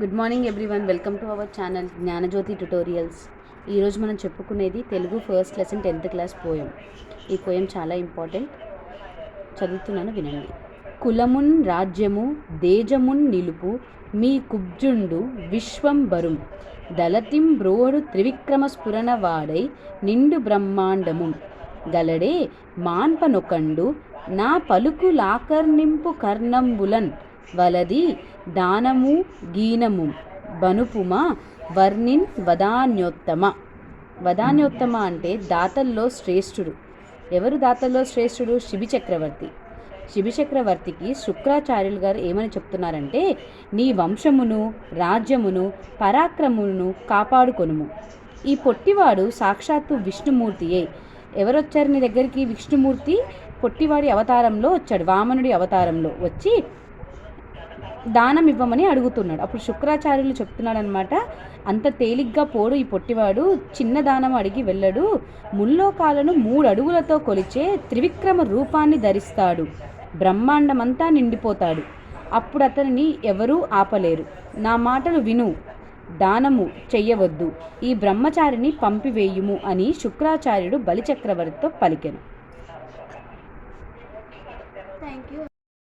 Good morning everyone welcome to our channel Gnanajyothi tutorials ఈరోజు మనం చెప్పుకునేది Telugu first lesson tenth class poem ఈ poem చాలా important చదువుతున్నాను వినండి. కులమున్ రాజ్యము దేజమున్ నిలుపు మీ కుబ్జుండు విశ్వం బరుం. దళతిం బ్రోడు త్రివిక్రమ స్ఫురణ వాడై నిండు బ్రహ్మాండము. గలడే మాన్పనొకండు నా పలుకు లాకర్నింపు కర్ణంబులన్. వలది దానము గీనము బనుపుమ వర్ణిన్ వదాన్యోత్తమ. వదాన్యోత్తమ అంటే దాతల్లో శ్రేష్ఠుడు. ఎవరు దాతల్లో శ్రేష్ఠుడు? శిబి చక్రవర్తి. శిబి చక్రవర్తికి శుక్రాచార్యులు గారు ఏమని చెప్తున్నారంటే నీ వంశమును రాజ్యమును పరాక్రమును కాపాడుకొనుము. ఈ పొట్టివాడు సాక్షాత్తు విష్ణుమూర్తియే. ఎవరొచ్చారు నీ దగ్గరికి విష్ణుమూర్తి? పొట్టివాడి అవతారంలో వచ్చాడు వామనుడి అవతారంలో వచ్చి దానం ఇవ్వమని అడుగుతున్నాడు. అప్పుడు శుక్రాచార్యులు చెప్తున్నాడు అనమాట అంత తేలిగ్గా పోడు ఈ పొట్టివాడు చిన్న దానం అడిగి వెళ్ళడు ముల్లోకాలను మూడు అడుగులతో కొలిచే త్రివిక్రమ రూపాన్ని ధరిస్తాడు బ్రహ్మాండమంతా నిండిపోతాడు. అప్పుడు అతనిని ఎవరూ ఆపలేరు. నా మాటలు విను దానము చెయ్యవద్దు ఈ బ్రహ్మచారిని పంపివేయుము అని శుక్రాచార్యుడు బలిచక్రవర్తితో పలికెను. Thank you